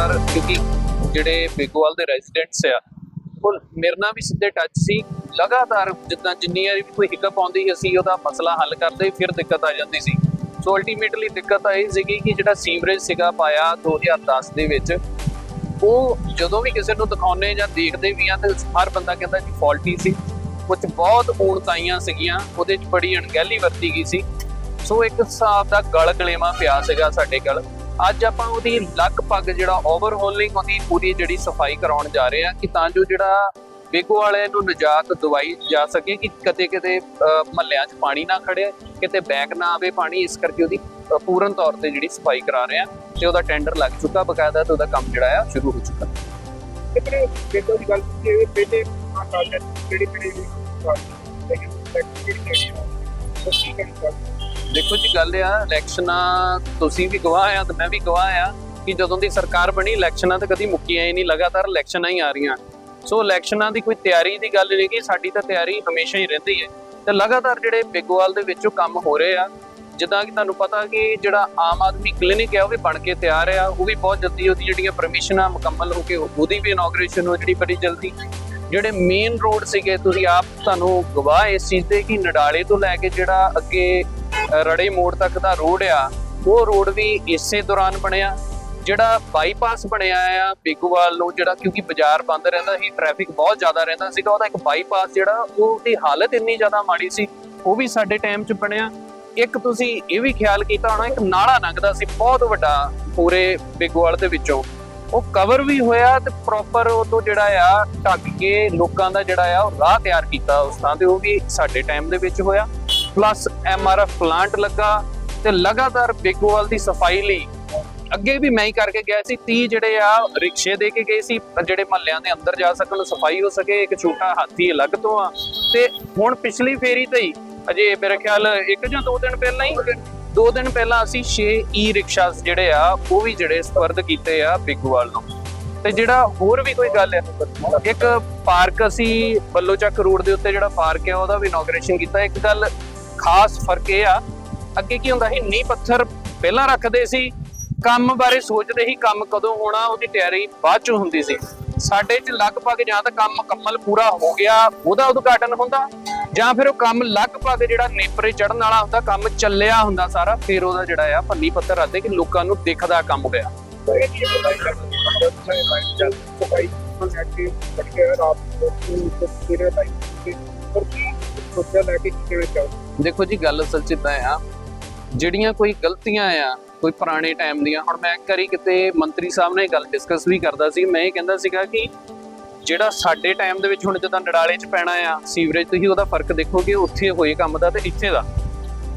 ਲਗਾਤਾਰ ਕਿਉਂਕਿ ਜਿਹੜੇ ਬੇਗੋਵਾਲ ਦੇ ਰੈਜ਼ੀਡੈਂਟਸ ਆ, ਉਹ ਮੇਰੇ ਨਾਲ ਵੀ ਸਿੱਧੇ ਟੱਚ ਸੀ। ਲਗਾਤਾਰ ਜਿੱਦਾਂ ਜਿੰਨੀ ਵਾਰੀ ਵੀ ਕੋਈ ਹਿੱਕਪ ਆਉਂਦੀ ਅਸੀਂ ਉਹਦਾ ਮਸਲਾ ਹੱਲ ਕਰਦੇ, ਫਿਰ ਦਿੱਕਤ ਆ ਜਾਂਦੀ ਸੀ। ਸੋ ਅਲਟੀਮੇਟਲੀ ਦਿੱਕਤ ਆ ਸੀਗੀ ਕਿ ਜਿਹੜਾ ਸੀਵਰੇਜ ਸੀਗਾ ਪਾਇਆ 2010 ਦੇ ਵਿੱਚ, ਉਹ ਜਦੋਂ ਵੀ ਕਿਸੇ ਨੂੰ ਦਿਖਾਉਨੇ ਜਾਂ ਦੇਖਦੇ ਵੀ ਆ, ਤੇ ਹਰ ਬੰਦਾ ਕਹਿੰਦਾ ਜੀ ਫਾਲਟੀ ਸੀ। ਕੁਝ ਬਹੁਤ ਊਣਤਾਈਆਂ ਸੀਗੀਆਂ, ਉਹਦੇ 'ਚ ਬੜੀ ਅਣਗਹਿਲੀ ਵਰਤੀ ਗਈ ਸੀ। ਸੋ ਇੱਕ ਹਿਸਾਬ ਦਾ ਗਲ ਗਲੇਵਾ ਪਿਆ ਸੀਗਾ ਸਾਡੇ ਕੋਲ। ਅੱਜ ਆਪਾਂ ਉਹਦੀ ਲਗਭਗ ਜਿਹੜਾ ਓਵਰਹੋਲਿੰਗ ਉਹਦੀ ਪੂਰੀ ਜਿਹੜੀ ਸਫ਼ਾਈ ਕਰਾਉਣ ਜਾ ਰਹੇ ਆ ਕਿ ਤਾਂ ਜੋ ਜਿਹੜਾ ਬੇਗੋ ਵਾਲੇ ਨੂੰ ਨਜਾਤ ਦਵਾਈ ਜਾ ਸਕੇ ਕਿ ਕਦੇ ਕਦੇ ਮਹੱਲਿਆਂ 'ਚ ਪਾਣੀ ਨਾ ਖੜੇ ਕਿਤੇ ਬੈਕ ਨਾ ਆਵੇ ਪਾਣੀ, ਇਸ ਕਰਕੇ ਉਹਦੀ ਪੂਰਨ ਤੌਰ ਤੇ ਜਿਹੜੀ ਸਫ਼ਾਈ ਕਰਾ ਰਹੇ ਆ ਤੇ ਉਹਦਾ ਟੈਂਡਰ ਲੱਗ ਚੁੱਕਾ, ਬਕਾਇਦਾ ਤੇ ਉਹਦਾ ਕੰਮ ਜਿਹੜਾ ਆ ਸ਼ੁਰੂ ਹੋ ਚੁੱਕਾ। ਕਿਤੇ ਬੇਟੋ ਦੀ ਗੱਲ ਕੀਤੀ ਪਹਿਲੇ ਆ ਕਾਲਜ ਕਿਹੜੀ ਕਿਹੜੀ ਲੇਕਿਨ ਕਿਹੜੀ ਕਿਹੜੀ ਉਹ ਕੀ ਕਰਦਾ ਦੇਖੋ ਜੀ, ਗੱਲ ਆ, ਇਲੈਕਸ਼ਨਾਂ ਤੁਸੀਂ ਵੀ ਗਵਾਹ ਆ ਤੇ ਮੈਂ ਵੀ ਗਵਾਹ ਆ ਕਿ ਜਦੋਂ ਦੀ ਸਰਕਾਰ ਬਣੀ, ਇਲੈਕਸ਼ਨਾਂ ਤਾਂ ਕਦੀ ਮੁੱਕੀਆਂ ਹੀ ਨਹੀਂ, ਲਗਾਤਾਰ ਇਲੈਕਸ਼ਨਾਂ ਹੀ ਆ ਰਹੀਆਂ। ਸੋ ਇਲੈਕਸ਼ਨਾਂ ਦੀ ਕੋਈ ਤਿਆਰੀ ਦੀ ਗੱਲ ਨਹੀਂ ਕਿ ਸਾਡੀ ਤਾਂ ਤਿਆਰੀ ਹਮੇਸ਼ਾ ਹੀ ਰਹਿੰਦੀ ਹੈ। ਤੇ ਲਗਾਤਾਰ ਜਿਹੜੇ ਬਿਗਵਾਲ ਦੇ ਵਿੱਚੋਂ ਕੰਮ ਹੋ ਰਹੇ ਆ, ਜਿੱਦਾਂ ਕਿ ਤੁਹਾਨੂੰ ਪਤਾ ਕਿ ਜਿਹੜਾ ਆਮ ਆਦਮੀ ਕਲੀਨਿਕ ਹੈ ਉਹ ਵੀ ਬਣ ਕੇ ਤਿਆਰ ਆ, ਉਹ ਵੀ ਬਹੁਤ ਜਲਦੀ ਉਹਦੀ ਜਿਹੜੀਆਂ ਪਰਮਿਸ਼ਨਾਂ ਮੁਕੰਮਲ ਹੋ ਕੇ ਉਹਦੀ ਵੀ ਇਨੋਗ੍ਰੇਸ਼ਨ ਹੋ ਜਿਹੜੀ ਬੜੀ ਜਲਦੀ। ਜਿਹੜੇ ਮੇਨ ਰੋਡ ਸੀਗੇ, ਤੁਸੀਂ ਆਪ ਤੁਹਾਨੂੰ ਗਵਾਹ ਇਸ ਚੀਜ਼ ਦੇ ਕਿ ਨਡਾਲੇ ਤੋਂ ਲੈ ਕੇ ਜਿਹੜਾ ਅੱਗੇ ਰੜੇ ਮੋੜ ਤੱਕ ਦਾ ਰੋਡ ਆ, ਉਹ ਰੋਡ ਵੀ ਇਸੇ ਦੌਰਾਨ ਬਣਿਆ, ਜਿਹੜਾ ਬਾਈਪਾਸ ਬਣਿਆ ਆ ਬਿਗੂਵਾਲ ਨੂੰ, ਜਿਹੜਾ ਕਿਉਂਕਿ ਬਾਜ਼ਾਰ ਬੰਦ ਰਹਿੰਦਾ ਸੀ ਟ੍ਰੈਫਿਕ ਬਹੁਤ ਜ਼ਿਆਦਾ ਰਹਿੰਦਾ ਸੀਗਾ, ਉਹਦਾ ਇੱਕ ਬਾਈਪਾਸ ਜਿਹੜਾ, ਉਹਦੀ ਹਾਲਤ ਇੰਨੀ ਜ਼ਿਆਦਾ ਮਾੜੀ ਸੀ, ਉਹ ਵੀ ਸਾਡੇ ਟਾਈਮ 'ਚ ਬਣਿਆ। ਇੱਕ ਤੁਸੀਂ ਇਹ ਵੀ ਖਿਆਲ ਕੀਤਾ ਹੋਣਾ, ਇੱਕ ਨਾਲਾ ਲੰਘਦਾ ਸੀ, ਬਹੁਤ ਵੱਡਾ ਪੂਰੇ ਬਿਗੂਵਾਲ ਦੇ ਵਿੱਚੋਂ। ਉਹ ਕਵਰ ਵੀ ਹੋਇਆ ਤੇ ਪ੍ਰੋਪਰ ਉਹ ਤੋਂ ਜਿਹੜਾ ਆ, ਢੱਕ ਕੇ ਲੋਕਾਂ ਦਾ ਜਿਹੜਾ ਆ, ਉਹ ਰਾਹ ਤਿਆਰ ਕੀਤਾ ਉਸ ਥਾਂ ਤੇ, ਉਹ ਵੀ ਸਾਡੇ ਟਾਈਮ ਦੇ ਵਿੱਚ ਹੋਇਆ। ਪਲੱਸ ਐਮਆਰਐਫ ਪਲਾਂਟ ਲੱਗਾ ਤੇ ਲਗਾਤਾਰ ਬਿਗੋਵਾਲ ਦੀ ਸਫ਼ਾਈ ਲਈ ਅੱਗੇ ਵੀ ਮੈਂ ਹੀ ਕਰਕੇ ਗਿਆ ਸੀ। 30 ਜਿਹੜੇ ਆ, ਰਿਕਸ਼ੇ ਦੇ ਕੇ ਗਏ ਸੀ। ਜਿਹੜੇ ਮਹੱਲਿਆਂ ਦੇ ਅੰਦਰ ਜਾ ਸਕਣ, ਸਫ਼ਾਈ ਹੋ ਸਕੇ, ਇੱਕ ਛੋਟਾ ਹਾਥੀ ਅਲੱਗ ਤੋਂ ਆ। ਤੇ ਹੁਣ ਪਿਛਲੀ ਫੇਰੀ ਤੇ ਹੀ, ਅਜੇ ਮੇਰੇ ਖਿਆਲ ਇੱਕ ਜਾਂ ਦੋ ਦਿਨ ਪਹਿਲਾਂ ਹੀ, ਦੋ ਦਿਨ ਪਹਿਲਾਂ ਅਸੀਂ 6 ਈ ਰਿਕਸ਼ਾਸ ਜਿਹੜੇ ਆ, ਉਹ ਵੀ ਜਿਹੜੇ ਸਪਰਦ ਕੀਤੇ ਆ ਬਿਗੋਵਾਲ ਨੂੰ। ਤੇ ਜਿਹੜਾ ਹੋਰ ਵੀ ਕੋਈ ਗੱਲ ਹੈ ਇੱਕ ਪਾਰਕ ਅਸੀਂ ਬੱਲੋਚੱਕ ਰੋਡ ਦੇ ਉੱਤੇ ਜਿਹੜਾ ਪਾਰਕ ਹੈ ਉਹਦਾ ਵੀ ਇਨੋਗ੍ਰੇਸ਼ਨ ਕੀਤਾ। ਇੱਕ ਗੱਲ ਖਾਸ ਫ਼ਰਕ ਇਹ ਆ, ਅੱਗੇ ਕੀ ਹੁੰਦਾ ਸੀ ਨੀ ਪੱਥਰ ਪਹਿਲਾਂ ਰੱਖਦੇ ਸੀ, ਕੰਮ ਬਾਰੇ ਸੋਚਦੇ ਸੀ, ਕੰਮ ਕਦੋਂ ਹੋਣਾ, ਉਹਦੀ ਤਿਆਰੀ ਬਾਅਦ ਚ ਹੁੰਦੀ ਸੀ। ਸਾਡੇ ਚ ਲਗਭਗ ਜਾਂ ਤਾਂ ਕੰਮ ਮੁਕੰਮਲ ਪੂਰਾ ਹੋ ਗਿਆ, ਉਹਦਾ ਉਦਘਾਟਨ ਹੁੰਦਾ, ਜਾਂ ਫਿਰ ਉਹ ਕੰਮ ਲਗਭਗ ਜਿਹੜਾ ਨੇਪਰੇ ਚੜਨ ਵਾਲਾ ਹੁੰਦਾ, ਕੰਮ ਚੱਲਿਆ ਹੁੰਦਾ ਸਾਰਾ, ਫਿਰ ਉਹਦਾ ਜਿਹੜਾ ਆ ਭੰਨੀ ਪੱਥਰ ਰੱਖਦੇ ਕਿ ਲੋਕਾਂ ਨੂੰ ਦਿਖਦਾ ਕੰਮ ਹੋਇਆ। ਸੋਚਿਆ ਲੈ ਕੇ ਕਿਵੇਂ ਚਾਹੋ ਦੇਖੋ ਜੀ, ਗੱਲ ਅਸਲ ਚ ਤਾਂ ਆ। ਜਿਹੜੀਆਂ ਕੋਈ ਗਲਤੀਆਂ ਆ, ਕੋਈ ਪੁਰਾਣੇ ਟਾਈਮ ਦੀਆਂ, ਹੁਣ ਮੈਂ ਕਰੀ ਕਿਤੇ ਮੰਤਰੀ ਸਾਹਿਬ ਨਾਲ ਗੱਲ ਡਿਸਕਸ ਵੀ ਕਰਦਾ ਸੀ, ਮੈਂ ਇਹ ਕਹਿੰਦਾ ਸੀਗਾ ਕਿ ਜਿਹੜਾ ਸਾਡੇ ਟਾਈਮ ਦੇ ਵਿੱਚ ਹੁਣ ਜਦੋਂ ਨੜਾਲੇ 'ਚ ਪੈਣਾ ਆ, ਸੀਵਰੇਜ ਤੁਸੀਂ ਉਹਦਾ ਫ਼ਰਕ ਦੇਖੋਗੇ ਉੱਥੇ ਹੋਏ ਕੰਮ ਦਾ ਤੇ ਇੱਥੇ ਦਾ।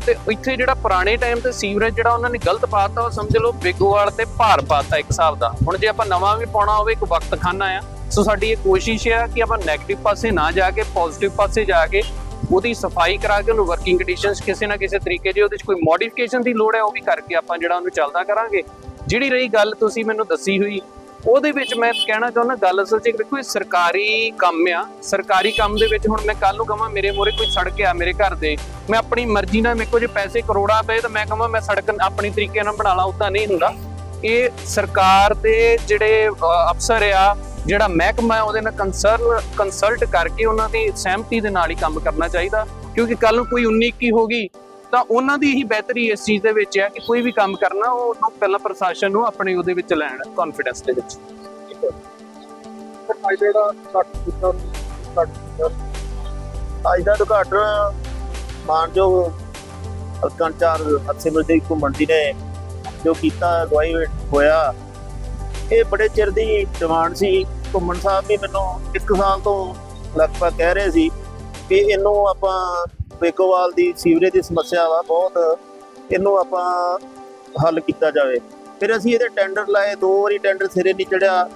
ਤੇ ਇੱਥੇ ਜਿਹੜਾ ਪੁਰਾਣੇ ਟਾਈਮ ਤੇ ਸੀਵਰੇਜ ਜਿਹੜਾ ਉਹਨਾਂ ਨੇ ਗਲਤ ਪਾਤਾ ਉਹ ਸਮਝ ਲਓ ਬਿਗੋਵਾਲ ਤੇ ਭਾਰ ਪਾਤਾ ਇੱਕ ਹਿਸਾਬ ਦਾ। ਹੁਣ ਜੇ ਆਪਾਂ ਨਵਾਂ ਵੀ ਪਾਉਣਾ ਹੋਵੇ, ਇੱਕ ਵਕਤ ਖਾਨਾ ਆ। ਸੋ ਸਾਡੀ ਇਹ ਕੋਸ਼ਿਸ਼ ਆ ਕਿ ਆਪਾਂ 네ਗੇਟਿਵ ਪਾਸੇ ਨਾ ਜਾ ਕੇ ਪੋਜ਼ਿਟਿਵ ਪਾਸੇ ਜਾ ਕੇ ਉਹਦੀ ਸਫ਼ਾਈ ਕਰਾ ਕੇ ਉਹਨੂੰ ਵਰਕਿੰਗ ਕੰਡੀਸ਼ਨਸ ਕਿਸੇ ਨਾ ਕਿਸੇ ਤਰੀਕੇ ਜੇ ਉਹਦੇ 'ਚ ਕੋਈ ਮੋਡੀਫਿਕੇਸ਼ਨ ਦੀ ਲੋੜ ਹੈ, ਉਹ ਵੀ ਕਰਕੇ ਆਪਾਂ ਜਿਹੜਾ ਉਹਨੂੰ ਚੱਲਦਾ ਕਰਾਂਗੇ। ਜਿਹੜੀ ਰਹੀ ਗੱਲ ਤੁਸੀਂ ਮੈਨੂੰ ਦੱਸੀ ਹੋਈ, ਉਹਦੇ ਵਿੱਚ ਮੈਂ ਕਹਿਣਾ ਚਾਹੁੰਦਾ, ਗੱਲ ਅਸਲ 'ਚ ਦੇਖੋ, ਇਹ ਸਰਕਾਰੀ ਕੰਮ ਆ। ਸਰਕਾਰੀ ਕੰਮ ਦੇ ਵਿੱਚ ਹੁਣ ਮੈਂ ਕੱਲ ਨੂੰ ਕਹਾਂ ਮੇਰੇ ਮੋਰੇ ਕੋਈ ਸੜਕ ਆ ਮੇਰੇ ਘਰ ਦੇ। ਮੈਂ ਆਪਣੀ ਮਰਜ਼ੀ ਨਾਲ ਮੇਰੇ ਕੋਲ ਜੇ ਪੈਸੇ ਕਰੋੜਾਂ ਪਏ ਤਾਂ ਮੈਂ ਕਹਾਂ ਮੈਂ ਸੜਕ ਆਪਣੀ ਤਰੀਕੇ ਨਾਲ ਬਣਾ ਲਾਂ, ਉਦਾਂ ਨਹੀਂ ਹੁੰਦਾ। ਇਹ ਸਰਕਾਰ ਦੇ ਜਿਹੜੇ ਅਫਸਰ ਆ ਜਿਹੜਾ ਮਹਿਕਮਾ ਹੈ, ਉਹਦੇ ਨਾਲ ਕੰਸਰਨ ਕੰਸਲਟ ਕਰਕੇ ਉਹਨਾਂ ਦੀ ਸਹਿਮਤੀ ਦੇ ਨਾਲ ਹੀ ਕੰਮ ਕਰਨਾ ਚਾਹੀਦਾ। ਕਿਉਂਕਿ ਕੱਲ ਨੂੰ ਕੋਈ 19 ਕੀ ਹੋ ਗਈ, ਤਾਂ ਉਹਨਾਂ ਦੀ ਹੀ ਬਿਹਤਰੀ ਇਸ ਚੀਜ਼ ਦੇ ਵਿੱਚ ਹੈ ਕਿ ਕੋਈ ਵੀ ਕੰਮ ਕਰਨਾ, ਉਹ ਉਹਨੂੰ ਪਹਿਲਾਂ ਪ੍ਰਸ਼ਾਸਨ ਨੂੰ ਆਪਣੇ ਉਹਦੇ ਵਿੱਚ ਲੈਣ ਕੌਨਫੀਡੈਂਸ ਦੇ ਵਿੱਚ। ਅੱਜ ਦਾ ਉਦਘਾਟਨ ਮਾਨਯੋਗ ਕੰਚਾਰ ਅਸਿਮਰ ਦੇ ਘੁੰਮਣ ਦੀ ਨੇ ਜੋ ਕੀਤਾ ਅਗਵਾਈ ਹੋਇਆ। ਇਹ ਬੜੇ ਚਿਰ ਦੀ ਡਿਮਾਂਡ ਸੀ। ਘੁੰਮਣ ਸਾਹਿਬ ਵੀ ਮੈਨੂੰ ਇੱਕ ਸਾਲ ਤੋਂ ਲਗਭਗ ਕਹਿ ਰਹੇ ਸੀ ਕਿ ਇਹਨੂੰ ਆਪਾਂ ਬੇਗੋਵਾਲ ਦੀ, ਸੀਵਰੇਜ ਦੀ ਸਮੱਸਿਆ ਵਾ ਬਹੁਤ, ਇਹਨੂੰ ਆਪਾਂ ਹੱਲ ਕੀਤਾ ਜਾਵੇ। ਫਿਰ ਅਸੀਂ ਇਹਦੇ ਟੈਂਡਰ ਲਾਏ, ਦੋ ਵਾਰੀ ਟੈਂਡਰ ਸਿਰੇ ਨਹੀਂ ਚੜਿਆ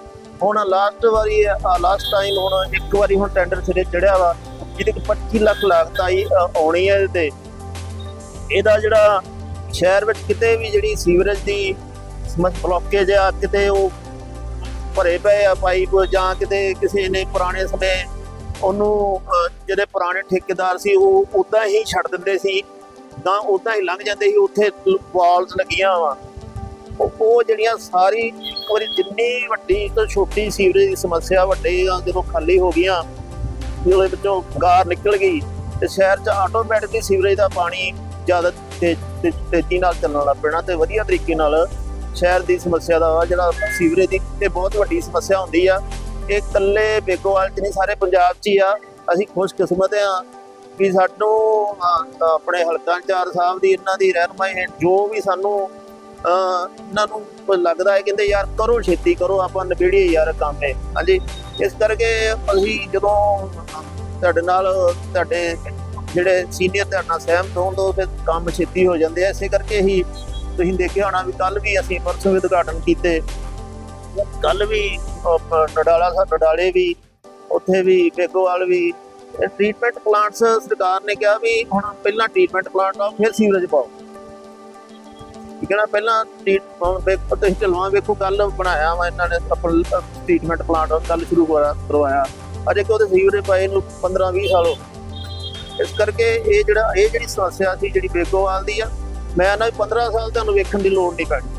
ਹੁਣ ਲਾਸਟ ਵਾਰੀ, ਆ ਲਾਸਟ ਟਾਈਮ ਹੁਣ ਇੱਕ ਵਾਰੀ ਹੁਣ ਟੈਂਡਰ ਸਿਰੇ ਚੜਿਆ ਵਾ, ਜਿਹਦੇ ਕਿ 25 ਲੱਖ ਲਾਗਤ ਆਈ ਆਉਣੀ ਹੈ ਇਹਦੇ ਤੇ। ਇਹਦਾ ਜਿਹੜਾ ਸ਼ਹਿਰ ਵਿੱਚ ਕਿਤੇ ਵੀ ਜਿਹੜੀ ਸੀਵਰੇਜ ਦੀ ਸਮੱਸਿਆ ਬਲੌਕੇਜ ਆ, ਕਿਤੇ ਉਹ ਭਰੇ ਪਏ ਆ ਪਾਈਪ ਜਾਂ ਕਿਤੇ ਕਿਸੇ ਨੇ ਪੁਰਾਣੇ ਸਮੇਂ ਉਹਨੂੰ ਜਿਹੜੇ ਪੁਰਾਣੇ ਠੇਕੇਦਾਰ ਸੀ, ਉਹ ਉਦਾਂ ਹੀ ਛੱਡ ਦਿੰਦੇ ਸੀ, ਤਾਂ ਉਦਾਂ ਹੀ ਲੰਘ ਜਾਂਦੇ ਸੀ, ਉੱਥੇ ਵਾਲਸ ਲੱਗੀਆਂ ਵਾ। ਉਹ ਜਿਹੜੀਆਂ ਸਾਰੀ ਉਹਦੀ ਜਿੰਨੀ ਵੱਡੀ ਤੋਂ ਛੋਟੀ ਸੀਵਰੇਜ ਦੀ ਸਮੱਸਿਆ ਵੱਡੇ ਜਦੋਂ ਖਾਲੀ ਹੋ ਗਈਆਂ ਉਹਦੇ ਵਿੱਚੋਂ ਗਾਰ ਨਿਕਲ ਗਈ, ਤੇ ਸ਼ਹਿਰ 'ਚ ਆਟੋਮੈਟਿਕਲੀ ਸੀਵਰੇਜ ਦਾ ਪਾਣੀ ਜ਼ਿਆਦਾ ਤੇਜ਼ੀ ਨਾਲ ਚੱਲਣ ਲੱਗ ਪੈਣਾ, ਤੇ ਵਧੀਆ ਤਰੀਕੇ ਨਾਲ ਸ਼ਹਿਰ ਦੀ ਸਮੱਸਿਆ ਦਾ ਵਾ ਜਿਹੜਾ ਸੀਵਰੇਜ ਦੀ ਤੇ ਬਹੁਤ ਵੱਡੀ ਸਮੱਸਿਆ ਹੁੰਦੀ ਆ। ਇਹ ਇਕੱਲੇ ਬੇਗੋਵਾਲ 'ਚ ਨਹੀਂ, ਸਾਰੇ ਪੰਜਾਬ 'ਚ ਹੀ ਆ। ਅਸੀਂ ਖੁਸ਼ਕਿਸਮਤ ਆ ਕਿ ਸਾਨੂੰ ਆਪਣੇ ਹਲਕਾ ਇੰਚਾਰਜ ਸਾਹਿਬ ਦੀ, ਇਹਨਾਂ ਦੀ ਰਹਿਨਮਾਈ ਹੇਠ ਜੋ ਵੀ ਸਾਨੂੰ ਇਹਨਾਂ ਨੂੰ ਲੱਗਦਾ ਹੈ, ਕਹਿੰਦੇ ਯਾਰ ਕਰੋ ਛੇਤੀ, ਕਰੋ, ਆਪਾਂ ਨਿਬੇੜੀਏ ਯਾਰ ਕੰਮ ਇਹ। ਹਾਂਜੀ, ਇਸ ਕਰਕੇ ਅਸੀਂ ਜਦੋਂ ਤੁਹਾਡੇ ਨਾਲ, ਤੁਹਾਡੇ ਜਿਹੜੇ ਸੀਨੀਅਰ ਤੁਹਾਡੇ ਨਾਲ ਸਹਿਮਤ ਹੋਣ ਤੋਂ ਫਿਰ ਕੰਮ ਛੇਤੀ ਹੋ ਜਾਂਦੇ ਆ। ਇਸੇ ਕਰਕੇ ਹੀ ਤੁਸੀਂ ਦੇਖਿਆ ਹੋਣਾ ਵੀ ਕੱਲ ਵੀ ਅਸੀਂ ਪਰਸੋਂ ਵੀ ਉਦਘਾਟਨ ਕੀਤੇ। ਕੱਲ ਵੀ ਅਹ, ਨਡਾਲਾ ਸਾਹਿਬ ਨਡਾਲੇ ਵੀ ਉੱਥੇ ਵੀ ਬੇਗੋਵਾਲ ਵੀ ਟ੍ਰੀਟਮੈਂਟ ਪਲਾਂਟਸ ਸਰਕਾਰ ਨੇ ਕਿਹਾ ਵੀ ਹੁਣ ਪਹਿਲਾਂ ਟ੍ਰੀਟਮੈਂਟ ਪਲਾਂਟ ਆਓ ਫਿਰ ਸੀਵਰੇਜ ਪਾਓ। ਠੀਕ ਹੈ ਨਾ ਪਹਿਲਾਂ ਟ੍ਰੀਟਮੈਂਟ ਵੇਖੋ ਤੁਸੀਂ ਢਲਵਾਂ ਵੇਖੋ ਕੱਲ ਬਣਾਇਆ ਵਾ ਇਹਨਾਂ ਨੇ ਟ੍ਰੀਟਮੈਂਟ ਪਲਾਂਟ ਕੱਲ ਸ਼ੁਰੂ ਹੋਇਆ ਕਰਵਾਇਆ। ਅਜੇ ਕਿ ਉਹਦੇ ਸੀਵਰੇਜ ਪਾਏ ਨੂੰ 15 20 ਸਾਲ ਹੋ ਇਸ ਕਰਕੇ ਇਹ ਜਿਹੜਾ ਇਹ ਜਿਹੜੀ ਸਮੱਸਿਆ ਸੀ ਜਿਹੜੀ ਬੇਗੋਵਾਲ ਦੀ ਆ ਮੈਂ ਨਾ 15 ਸਾਲ ਤੁਹਾਨੂੰ ਵੇਖਣ ਦੀ ਲੋੜ ਨਹੀਂ ਪੈਣੀ।